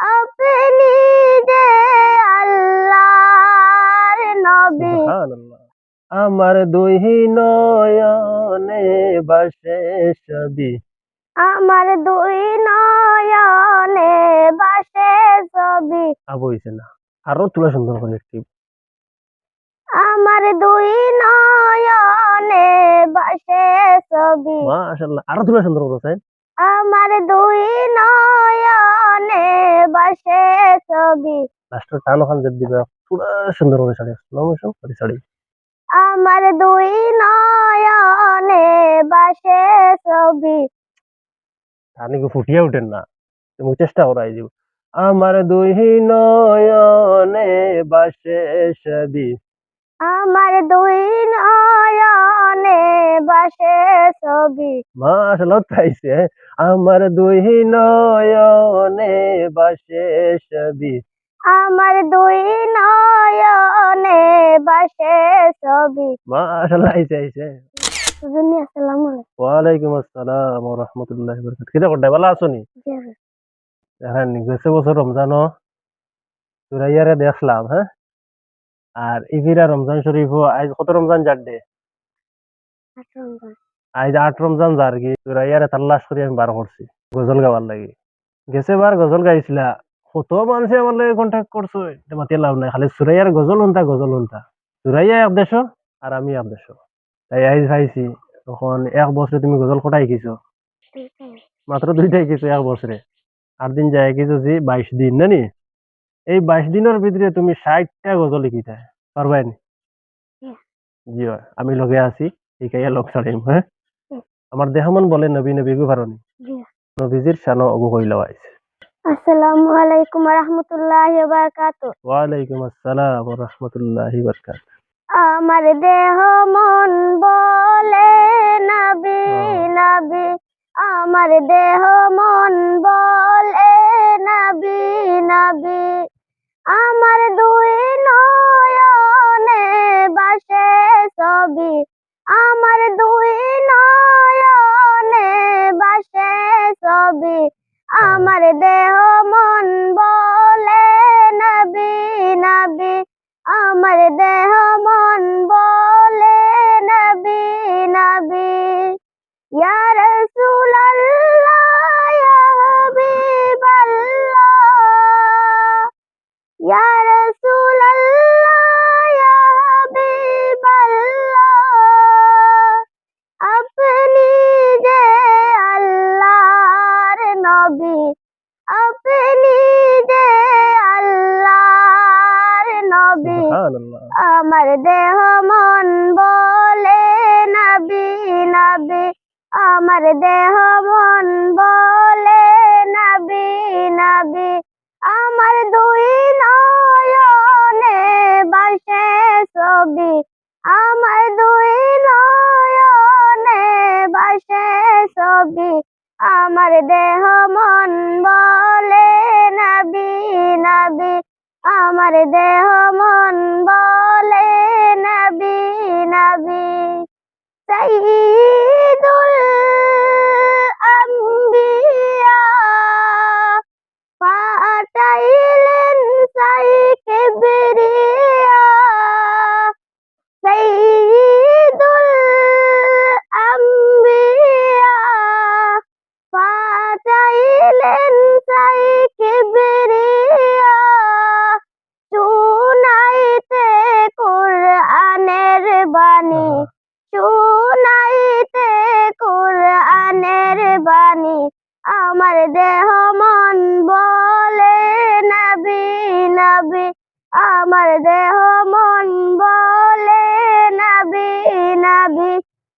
আপনি যে আল্লাহর নবী। সুবহানাল্লাহ। আমার দুই নয়নে বাসে সবি আমার দুই নয়নে বাসে ছবি। আবু হইছে না আরও তোলা সুন্দর করে একটি। আমার দুই নয়নে বাসে ছবি। মাশাআল্লাহ আরও তোলা সুন্দর করে আমার দুই নয়নে বাসে ছবি। লাস্ট টান ওখান যে দিবে পুরা সুন্দর করে শাড়ি মোশন করে শাড়ি আমার দুই নয়নে বাসে ছবি। আপনি কি ফুটিয়ে উঠেন না? তুমি চেষ্টা করাই দিব আমার দুই নয়নে বাসে সবি আমার দুই নয়নে বাসে ছবি। মাশাআল্লাহ তাইছে আমার দুই নয়নে বাসে সবি আমার দুই নয়নে বাসে ছবি। মাশাআল্লাহ আইছে আইছে হুজুরনি আসসালামু আলাইকুম। ওয়ালাইকুম আসসালাম ওয়া রাহমাতুল্লাহি ওয়া বারাকাতুহু করতে ভালো আছোনি জি। হ্যাঁ গেছে বছর রমজানও সুরাইয়ারে দেখলাম হ্যাঁ? আর ইভিরা রমজান শরীফও আজ কত রমজান যার ডে আসসালামু আলাইকুম। আজ আট রমজান যার কি তোরা সুরাইয়ারে তাল্লাশ করে আমি বার করছি গজল গাওয়ার লাগি। গেছে বার গজল গাইছিলা কত মানুষে আমার লাগে কন্ট্যাক্ট করছ এটা মাতিয়ে লাভ নাই খালি সুরাইয়ার গজল উনতা গজল উনতা সুরাইয়া এক দেশ আর আমি এক দেশ। তাই আইজ ভাইছি তখন এক বছরে তুমি গজল কটাই শিকিছো মাত্র দুইটাই কিছু এক বছরে। আট দিন যায় কিছু যে বাইশ দিন না নি এই বাইশ দিনের ভিতরে তুমি ষাটটা গজল লিখিতে পারবাই নি? হুম। জি হয় আমি লগে আছি। শিকাইয়া লগ ছাড়িম হ্যাঁ আমার দেহমন বলে নবী নবী গো পারনি জি। নবীজির শানো অগু কইলা আইছে আসসালামু আলাইকুম রহমতুল্লাহি ওয়া বারাকাতুহু ওয়ালাইকুম আসসালাম ওয়া রাহমাতুল্লাহি ওয়া বারাকাতুহু আমার দেহ মন বলে নবী নবী আমার দেহ মন বলে নবী নবী আমার দুই নয়নে বাসে ছবি আমার দেহ আমার দেহ মন বলে নবী নবী। আমার দেহ মন বলে নবী নবী। আমার দুই নয়নে বাসে ছবি। আমার দুই নয়নে বাসে ছবি। আমার দেহ মন বলে নবী নবী। আমার দেহ মন বলে আমার দেহ মন বলে, নবী নবী।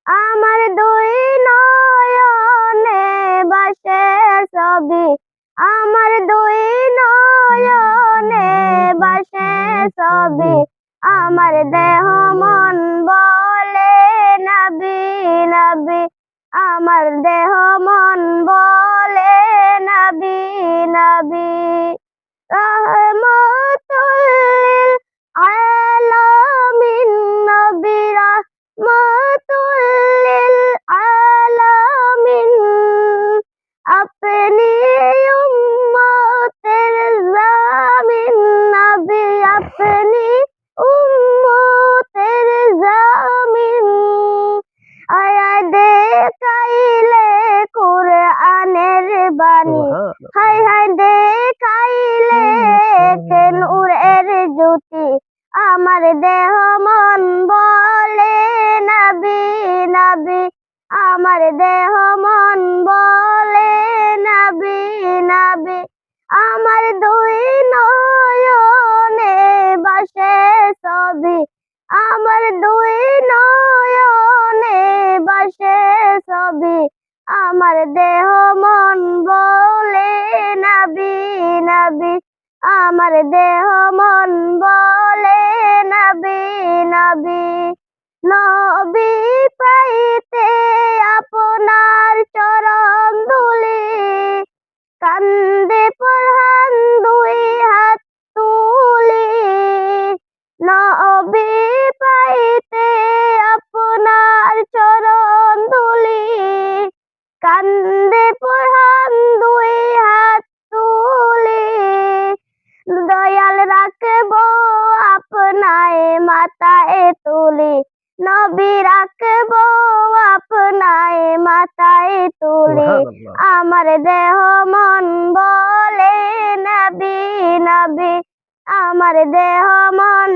আমার দুই নয়নে বাসে ছবি। আমার দুই নয়নে বাসে ছবি। আমার দেহ মন বলে, নবী নবী। আমার দেহ বাণী। হাই হাই দেখাইলে কেন এর জ্যোতি? আমার দেহ মন বলে নাবি নাবি। আমার দেহ মন বলে নাবি নাবি। আমার দুই নয়নে বসে সবি আমার দুই নয়নে বসে ছবি। আমার দেহ মন বলে নাবি নাবি। আমার দেহ মন বলে নাবি নবী। তুলি নবী রাখব আপনায় মাথায় তুলি। আমার দেহ মন বলে নবী নবী আমার দেহ মন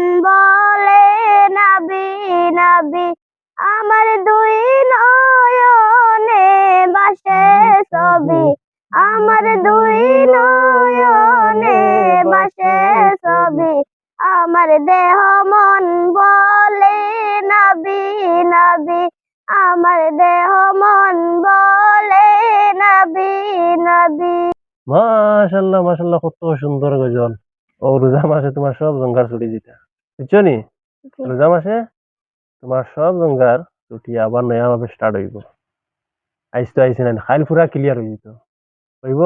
আমার দেহ মন বলে নবী নবী। আমার দেহ মন বলে নবী নবী। মাশাল্লাহ মাশাল্লাহ কত সুন্দর গজল। ও রোজা মাসে তোমার সব জঙ্গার ছুটি দিতা বুঝছ নি? রোজা মাসে তোমার সব জঙ্গার ছুটি আবার নয়া ভাবে স্টার্ট হইব। আইস তো আইসি না খাইল পুরা ক্লিয়ার হয়ে যেত। হইব?